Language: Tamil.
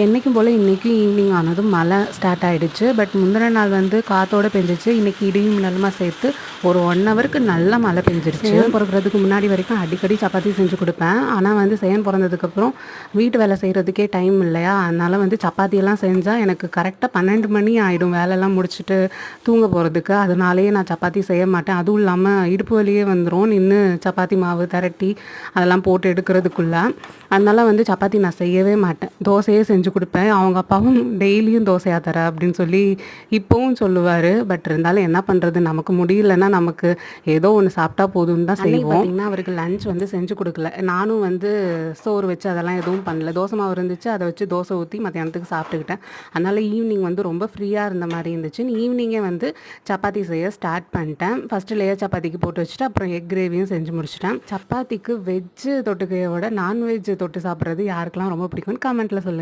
என்றைக்கும் போல் இன்றைக்கி ஈவினிங் ஆனதும் மழை ஸ்டார்ட் ஆகிடுச்சு பட் முந்தின நாள் வந்து காற்றோடு பெஞ்சிச்சு. இன்றைக்கி இடியும் மின்னலுமா சேர்த்து ஒரு ஒன் ஹவருக்கு நல்ல மழை பெஞ்சிருச்சு. பிறக்கிறதுக்கு முன்னாடி வரைக்கும் அடிக்கடி சப்பாத்தி செஞ்சு கொடுப்பேன். ஆனால் வந்து செயன் பிறந்ததுக்கப்புறம் வீட்டு வேலை செய்கிறதுக்கே டைம் இல்லையா? அதனால் வந்து சப்பாத்தியெல்லாம் செஞ்சால் எனக்கு கரெக்டாக பன்னெண்டு மணி ஆகிடும் வேலைலாம் முடிச்சுட்டு தூங்க போகிறதுக்கு அதனாலேயே நான் சப்பாத்தி செய்ய மாட்டேன். அதுவும் இல்லாமல் இடுப்பு வலியே வந்துடும் நின்று சப்பாத்தி மாவு திரட்டி அதெல்லாம் போட்டு எடுக்கிறதுக்குள்ள. அதனால வந்து சப்பாத்தி நான் செய்யவே மாட்டேன். தோசையே செஞ்சு கொடுப்பேன். அவங்க அப்பாவும் டெய்லியும் தோசையாக தர அப்படின்னு சொல்லி இப்போவும் சொல்லுவார். பட் இருந்தாலும் என்ன பண்ணுறது நமக்கு முடியலன்னா நமக்கு ஏதோ ஒன்று சாப்பிட்டா போதும்னு தான் செய்வோம். பார்த்தீங்கன்னா அவருக்கு லஞ்ச் வந்து செஞ்சு கொடுக்கல. நானும் வந்து சோறு வச்சு அதெல்லாம் எதுவும் பண்ணல. தோசை மாவு இருந்துச்சு. அதை வச்சு தோசை ஊற்றி மத்தியானத்துக்கு சாப்பிட்டுக்கிட்டேன். அதனால் ஈவினிங் வந்து ரொம்ப ஃப்ரீயாக இருந்த மாதிரி இருந்துச்சு. ஈவினிங்கே வந்து சப்பாத்தி செய்ய ஸ்டார்ட் பண்ணிட்டேன். ஃபஸ்ட்டு லேயர் சப்பாத்திக்கு போட்டு வச்சுட்டு அப்புறம் எக் கிரேவியும் செஞ்சு முடிச்சிட்டேன். சப்பாத்திக்கு வெஜ்ஜு தொட்டுக்கையை விட நான்வெஜ் தொட்டு சாப்பிட்றது யாருக்கெல்லாம் ரொம்ப பிடிக்கும்னு கமெண்ட்டில் சொல்லுங்கள்